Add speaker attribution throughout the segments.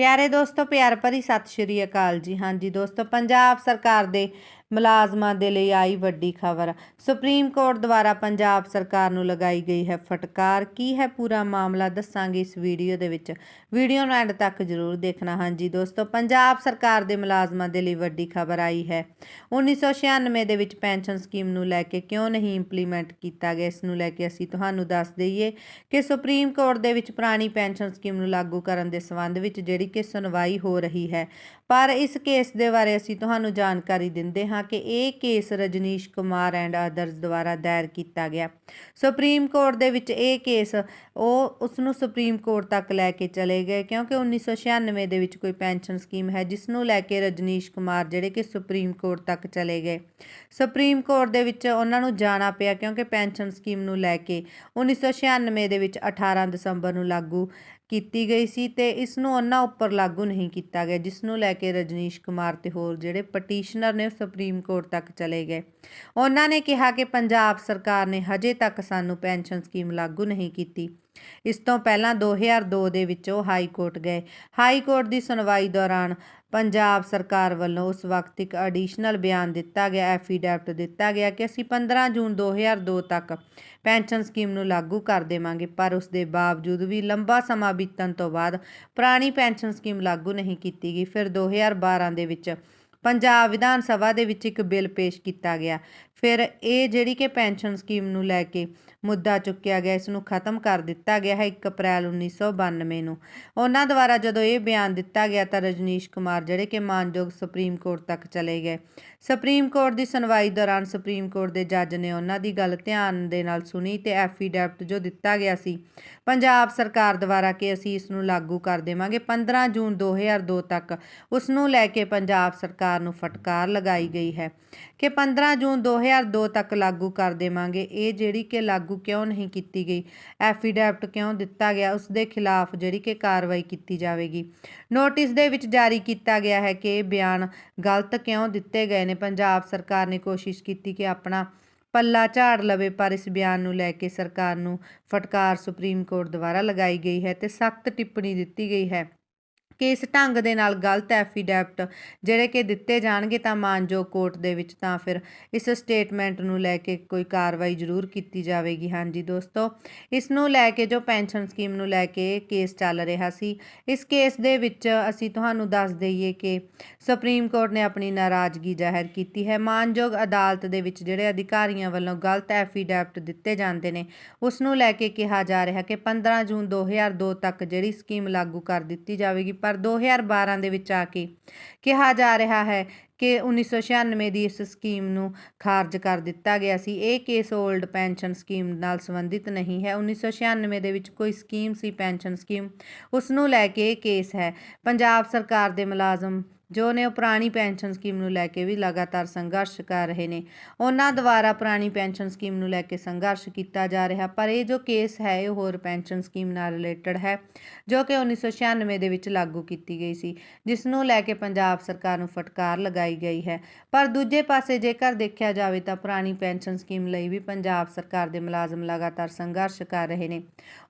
Speaker 1: ਪਿਆਰੇ ਦੋਸਤੋ ਪਿਆਰ ਭਰੀ ਸਤਿ ਸ਼੍ਰੀ ਅਕਾਲ ਜੀ। ਹਾਂਜੀ ਦੋਸਤੋ ਪੰਜਾਬ ਸਰਕਾਰ ਦੇ ਮੁਲਾਜ਼ਮਾਂ ਦੇ ਲਈ ਆਈ ਵੱਡੀ ਖਬਰ। ਸੁਪਰੀਮ ਕੋਰਟ ਦੁਆਰਾ ਪੰਜਾਬ ਸਰਕਾਰ ਨੂੰ ਲਗਾਈ ਗਈ ਹੈ ਫਟਕਾਰ। ਕੀ ਹੈ ਪੂਰਾ ਮਾਮਲਾ? ਦੱਸਾਂਗੇ ਇਸ ਵੀਡੀਓ ਦੇ ਵਿੱਚ। ਵੀਡੀਓ ਨੂੰ ਐਂਡ ਤੱਕ ਜ਼ਰੂਰ ਦੇਖਣਾ। ਹਾਂਜੀ ਦੋਸਤੋ, ਪੰਜਾਬ ਸਰਕਾਰ ਦੇ ਮੁਲਾਜ਼ਮਾਂ ਦੇ ਲਈ ਵੱਡੀ ਖਬਰ ਆਈ ਹੈ। 1996 ਦੇ ਵਿੱਚ ਪੈਨਸ਼ਨ ਸਕੀਮ ਨੂੰ ਲੈ ਕੇ ਕਿਉਂ ਨਹੀਂ ਇੰਪਲੀਮੈਂਟ ਕੀਤਾ ਗਿਆ? ਇਸ ਨੂੰ ਲੈ ਕੇ ਅਸੀਂ ਤੁਹਾਨੂੰ ਦੱਸ ਦਈਏ ਕਿ ਸੁਪਰੀਮ ਕੋਰਟ ਦੇ ਵਿੱਚ ਪੁਰਾਣੀ ਪੈਨਸ਼ਨ ਸਕੀਮ ਨੂੰ ਲਾਗੂ ਕਰਨ ਦੇ ਸੰਬੰਧ ਵਿੱਚ ਜਿਹੜੀ ਕਿ ਸੁਣਵਾਈ ਹੋ ਰਹੀ ਹੈ। ਪਰ ਇਸ ਕੇਸ ਦੇ ਬਾਰੇ ਅਸੀਂ ਤੁਹਾਨੂੰ ਜਾਣਕਾਰੀ ਦਿੰਦੇ ਹਾਂ ਕਿ ਇਹ case Rajneesh Kumar and others ਦੁਆਰਾ ਦਾਇਰ ਕੀਤਾ ਗਿਆ। ਸੁਪਰੀਮ ਕੋਰਟ ਦੇ ਵਿੱਚ ਇਹ ਕੇਸ ਉਹ ਉਸ ਨੂੰ ਸੁਪਰੀਮ ਕੋਰਟ ਤੱਕ ਲੈ ਕੇ ਚਲੇ ਗਏ ਕਿਉਂਕਿ 1996 ਦੇ ਵਿੱਚ ਕੋਈ ਪੈਨਸ਼ਨ ਸਕੀਮ ਹੈ ਜਿਸ ਨੂੰ ਲੈ ਕੇ ਰਜਨੀਸ਼ ਕੁਮਾਰ ਜਿਹੜੇ ਕਿ ਸੁਪਰੀਮ ਕੋਰਟ ਤੱਕ ਚਲੇ ਗਏ। ਸੁਪਰੀਮ ਕੋਰਟ ਦੇ ਵਿੱਚ ਉਹਨਾਂ ਨੂੰ ਜਾਣਾ ਪਿਆ ਕਿਉਂਕਿ ਪੈਨਸ਼ਨ ਸਕੀਮ ਨੂੰ ਲੈ ਕੇ 1996 ਦੇ ਵਿੱਚ 18 ਦਸੰਬਰ ਨੂੰ ਲਾਗੂ ਕੀਤੀ ਗਈ ਸੀ ਤੇ ਇਸ ਨੂੰ ਉਹਨਾਂ ਉੱਪਰ ਲਾਗੂ ਨਹੀਂ ਕੀਤਾ ਗਿਆ ਜਿਸ ਨੂੰ ਲੈ ਕੇ ਰਜਨੀਸ਼ ਕੁਮਾਰ ਤੇ ਹੋਰ ਜਿਹੜੇ ਪਟੀਸ਼ਨਰ ਨੇ ਸੁਪਰੀਮ ਕੋਰਟ ਤੱਕ ਚਲੇ ਗਏ। ਉਹਨਾਂ ਨੇ ਕਿਹਾ ਕਿ ਪੰਜਾਬ ਸਰਕਾਰ ਨੇ ਹਜੇ ਤੱਕ ਸਾਨੂੰ ਪੈਨਸ਼ਨ ਸਕੀਮ ਲਾਗੂ ਨਹੀਂ ਕੀਤੀ। ਇਸ ਤੋਂ ਪਹਿਲਾਂ 2002 ਦੇ ਵਿੱਚ ਉਹ ਹਾਈ ਕੋਰਟ ਗਏ। ਹਾਈ ਕੋਰਟ ਦੀ ਸੁਣਵਾਈ ਦੌਰਾਨ ਪੰਜਾਬ ਸਰਕਾਰ ਵੱਲੋਂ ਉਸ ਵਕਤ ਇੱਕ ਐਡੀਸ਼ਨਲ ਬਿਆਨ ਦਿੱਤਾ ਗਿਆ ਐਫੀਡੈਵਿਟ ਦਿੱਤਾ ਗਿਆ ਕਿ ਅਸੀਂ 15 ਜੂਨ 2002 ਤੱਕ ਪੈਨਸ਼ਨ ਸਕੀਮ ਨੂੰ ਲਾਗੂ ਕਰ ਦੇਵਾਂਗੇ, ਪਰ ਉਸ ਦੇ ਬਾਵਜੂਦ ਵੀ ਲੰਬਾ ਸਮਾਂ ਬੀਤਣ ਤੋਂ ਬਾਅਦ ਪੁਰਾਣੀ ਪੈਨਸ਼ਨ ਸਕੀਮ ਲਾਗੂ ਨਹੀਂ ਕੀਤੀ ਗਈ। ਫਿਰ 2012 ਦੇ ਵਿੱਚ ਪੰਜਾਬ ਵਿਧਾਨ ਸਭਾ ਦੇ ਵਿੱਚ ਇੱਕ ਬਿੱਲ ਪੇਸ਼ ਕੀਤਾ ਗਿਆ। ਫਿਰ ਇਹ ਜਿਹੜੀ ਕਿ ਪੈਨਸ਼ਨ ਸਕੀਮ ਨੂੰ ਲੈ ਕੇ ਮੁੱਦਾ ਚੁੱਕਿਆ ਗਿਆ, ਇਸ ਨੂੰ ਖਤਮ ਕਰ ਦਿੱਤਾ ਗਿਆ ਹੈ 1 ਅਪ੍ਰੈਲ 1992 ਨੂੰ। ਉਹਨਾਂ ਦੁਆਰਾ ਜਦੋਂ ਇਹ ਬਿਆਨ ਦਿੱਤਾ ਗਿਆ ਤਾਂ ਰਜਨੀਸ਼ ਕੁਮਾਰ ਜਿਹੜੇ ਕਿ ਮਾਨਯੋਗ ਸੁਪਰੀਮ ਕੋਰਟ ਤੱਕ ਚਲੇ ਗਏ। ਸੁਪਰੀਮ ਕੋਰਟ ਦੀ ਸੁਣਵਾਈ ਦੌਰਾਨ ਸੁਪਰੀਮ ਕੋਰਟ ਦੇ ਜੱਜ ਨੇ ਉਹਨਾਂ ਦੀ ਗੱਲ ਧਿਆਨ ਦੇ ਨਾਲ ਸੁਣੀ ਤੇ ਐਫੀਡੈਵਿਟ ਜੋ ਦਿੱਤਾ ਗਿਆ ਸੀ, ਪੰਜਾਬ ਸਰਕਾਰ ਦੁਆਰਾ ਕਿ ਅਸੀਂ ਇਸ ਨੂੰ ਲਾਗੂ ਕਰ ਦੇਵਾਂਗੇ 15 ਜੂਨ 2002 ਤੱਕ ਉਸ ਨੂੰ ਲੈ ਕੇ ਪੰਜਾਬ ਸਰਕਾਰ ਨੂੰ ਫਟਕਾਰ ਲਗਾਈ ਗਈ ਹੈ ਕਿ 15 ਜੂਨ 2002 ਤੱਕ ਲਾਗੂ ਕਰ ਦੇਵਾਂਗੇ। ਇਹ ਜਿਹੜੀ ਕਿ ਲਾਗੂ ਕਿਉਂ ਨਹੀਂ ਕੀਤੀ ਗਈ, ਐਫੀਡੈਵਿਟ ਕਿਉਂ ਦਿੱਤਾ ਗਿਆ ਉਸ ਦੇ ਖਿਲਾਫ ਜਿਹੜੀ ਕਿ ਕਾਰਵਾਈ ਕੀਤੀ ਜਾਵੇਗੀ। ਨੋਟਿਸ ਦੇ ਵਿੱਚ ਜਾਰੀ ਕੀਤਾ ਗਿਆ ਹੈ ਕਿ ਇਹ ਬਿਆਨ ਗਲਤ ਕਿਉਂ ਦਿੱਤੇ ਗਏ ਨੇ। ਪੰਜਾਬ ਸਰਕਾਰ ਨੇ ਕੋਸ਼ਿਸ਼ ਕੀਤੀ ਕਿ ਆਪਣਾ ਪੱਲਾ ਝਾੜ ਲਵੇ, ਪਰ ਇਸ ਬਿਆਨ ਨੂੰ ਲੈ ਕੇ ਸਰਕਾਰ ਨੂੰ ਫਟਕਾਰ ਸੁਪਰੀਮ ਕੋਰਟ ਦੁਆਰਾ ਲਗਾਈ ਗਈ ਹੈ ਤੇ ਸਖਤ ਟਿੱਪਣੀ ਦਿੱਤੀ ਗਈ ਹੈ। ਕਿ ਇਸ ਢੰਗ ਦੇ ਨਾਲ ਗਲਤ ਐਫੀਡੈਵਿਟ ਜਿਹੜੇ ਕਿ ਦਿੱਤੇ ਜਾਣਗੇ ਤਾਂ ਮਾਨਯੋਗ ਕੋਰਟ ਦੇ ਵਿੱਚ ਤਾਂ ਫਿਰ ਇਸ ਸਟੇਟਮੈਂਟ ਨੂੰ ਲੈ ਕੇ ਕੋਈ ਕਾਰਵਾਈ ਜ਼ਰੂਰ ਕੀਤੀ ਜਾਵੇਗੀ। ਹਾਂਜੀ ਦੋਸਤੋ, ਇਸ ਨੂੰ ਲੈ ਕੇ ਜੋ ਪੈਨਸ਼ਨ ਸਕੀਮ ਨੂੰ ਲੈ ਕੇ ਕੇਸ ਚੱਲ ਰਿਹਾ ਸੀ, ਇਸ ਕੇਸ ਦੇ ਵਿੱਚ ਅਸੀਂ ਤੁਹਾਨੂੰ ਦੱਸ ਦਈਏ ਕਿ ਸੁਪਰੀਮ ਕੋਰਟ ਨੇ ਆਪਣੀ ਨਾਰਾਜ਼ਗੀ ਜ਼ਾਹਿਰ ਕੀਤੀ ਹੈ। ਮਾਨਯੋਗ ਅਦਾਲਤ ਦੇ ਵਿੱਚ ਜਿਹੜੇ ਅਧਿਕਾਰੀਆਂ ਵੱਲੋਂ ਗਲਤ ਐਫੀਡੈਵਿਟ ਦਿੱਤੇ ਜਾਂਦੇ ਨੇ, ਉਸ ਨੂੰ ਲੈ ਕੇ ਕਿਹਾ ਜਾ ਰਿਹਾ ਕਿ 15 ਜੂਨ 2002 ਤੱਕ ਜਿਹੜੀ ਸਕੀਮ ਲਾਗੂ ਕਰ ਦਿੱਤੀ ਜਾਵੇਗੀ, ਪਰ 2012 ਦੇ ਵਿੱਚ ਆ ਕੇ ਕਿਹਾ ਜਾ ਰਿਹਾ ਹੈ ਕਿ 1996 ਦੀ ਇਸ ਸਕੀਮ ਨੂੰ ਖਾਰਜ ਕਰ ਦਿੱਤਾ ਗਿਆ ਸੀ। ਇਹ ਕੇਸ 올ਡ ਪੈਨਸ਼ਨ ਸਕੀਮ ਨਾਲ ਸੰਬੰਧਿਤ ਨਹੀਂ ਹੈ। 1996 ਦੇ ਵਿੱਚ ਕੋਈ ਸਕੀਮ ਸੀ, ਪੈਨਸ਼ਨ ਸਕੀਮ। ਉਸ ਨੂੰ ਲੈ ਕੇ ਇਹ ਕੇਸ ਹੈ। ਪੰਜਾਬ ਸਰਕਾਰ ਦੇ ਮੁਲਾਜ਼ਮ ਜੋ ਨੇ ਉਹ ਪੁਰਾਣੀ ਪੈਨਸ਼ਨ ਸਕੀਮ ਨੂੰ ਲੈ ਕੇ ਵੀ ਲਗਾਤਾਰ ਸੰਘਰਸ਼ ਕਰ ਰਹੇ ਨੇ। ਉਹਨਾਂ ਦੁਆਰਾ ਪੁਰਾਣੀ ਪੈਨਸ਼ਨ ਸਕੀਮ ਨੂੰ ਲੈ ਕੇ ਸੰਘਰਸ਼ ਕੀਤਾ ਜਾ ਰਿਹਾ, ਪਰ ਇਹ ਜੋ ਕੇਸ ਹੈ, ਇਹ ਹੋਰ ਪੈਨਸ਼ਨ ਸਕੀਮ ਨਾਲ ਰਿਲੇਟਡ ਹੈ, ਜੋ ਕਿ 1996 ਦੇ ਵਿੱਚ ਲਾਗੂ ਕੀਤੀ ਗਈ ਸੀ, ਜਿਸ ਨੂੰ ਲੈ ਕੇ ਪੰਜਾਬ ਸਰਕਾਰ ਨੂੰ ਫਟਕਾਰ ਲਗਾਈ ਗਈ ਹੈ। ਪਰ ਦੂਜੇ ਪਾਸੇ ਜੇਕਰ ਦੇਖਿਆ ਜਾਵੇ ਤਾਂ ਪੁਰਾਣੀ ਪੈਨਸ਼ਨ ਸਕੀਮ ਲਈ ਵੀ ਪੰਜਾਬ ਸਰਕਾਰ ਦੇ ਮੁਲਾਜ਼ਮ ਲਗਾਤਾਰ ਸੰਘਰਸ਼ ਕਰ ਰਹੇ ਨੇ।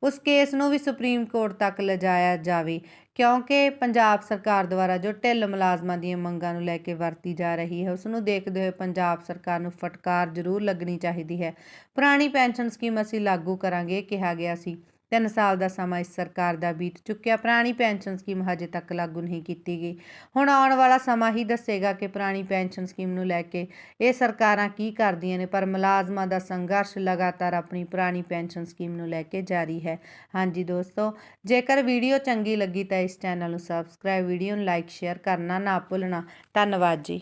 Speaker 1: ਉਸ ਕੇਸ ਨੂੰ ਵੀ ਸੁਪਰੀਮ ਕੋਰਟ ਤੱਕ ਲਿਜਾਇਆ ਜਾਵੇ। ਕਿਉਂਕਿ ਪੰਜਾਬ ਸਰਕਾਰ ਦੁਆਰਾ ਜੋ ਢਿੱਲ ਮੁਲਾਜ਼ਮਾਂ ਦੀਆਂ ਮੰਗਾਂ ਨੂੰ ਲੈ ਕੇ ਵਰਤੀ ਜਾ ਰਹੀ ਹੈ, ਉਸ ਨੂੰ ਦੇਖਦੇ ਹੋਏ ਪੰਜਾਬ ਸਰਕਾਰ ਨੂੰ ਫਟਕਾਰ ਜ਼ਰੂਰ ਲੱਗਣੀ ਚਾਹੀਦੀ ਹੈ। ਪੁਰਾਣੀ ਪੈਨਸ਼ਨ ਸਕੀਮ ਅਸੀਂ ਲਾਗੂ ਕਰਾਂਗੇ, ਕਿਹਾ ਗਿਆ ਸੀ। ਤਿੰਨ ਸਾਲ ਦਾ ਸਮਾਂ ਇਸ ਸਰਕਾਰ ਦਾ ਬੀਤ ਚੁੱਕਿਆ। ਪੁਰਾਣੀ ਪੈਨਸ਼ਨ ਸਕੀਮ ਹਜੇ ਤੱਕ ਲਾਗੂ ਨਹੀਂ ਕੀਤੀ ਗਈ। ਹੁਣ ਆਉਣ ਵਾਲਾ ਸਮਾਂ ਹੀ ਦੱਸੇਗਾ ਕਿ ਪੁਰਾਣੀ ਪੈਨਸ਼ਨ ਸਕੀਮ ਨੂੰ ਲੈ ਕੇ ਇਹ ਸਰਕਾਰਾਂ ਕੀ ਕਰਦੀਆਂ ਨੇ, ਪਰ ਮੁਲਾਜ਼ਮਾਂ ਦਾ ਸੰਘਰਸ਼ ਲਗਾਤਾਰ ਆਪਣੀ ਪੁਰਾਣੀ ਪੈਨਸ਼ਨ ਸਕੀਮ ਨੂੰ ਲੈ ਕੇ ਜਾਰੀ ਹੈ। ਹਾਂਜੀ ਦੋਸਤੋ, ਜੇਕਰ ਵੀਡੀਓ ਚੰਗੀ ਲੱਗੀ ਤਾਂ ਇਸ ਚੈਨਲ ਨੂੰ ਸਬਸਕ੍ਰਾਈਬ, ਵੀਡੀਓ ਨੂੰ ਲਾਈਕ, ਸ਼ੇਅਰ ਕਰਨਾ ਨਾ ਭੁੱਲਣਾ। ਧੰਨਵਾਦ ਜੀ।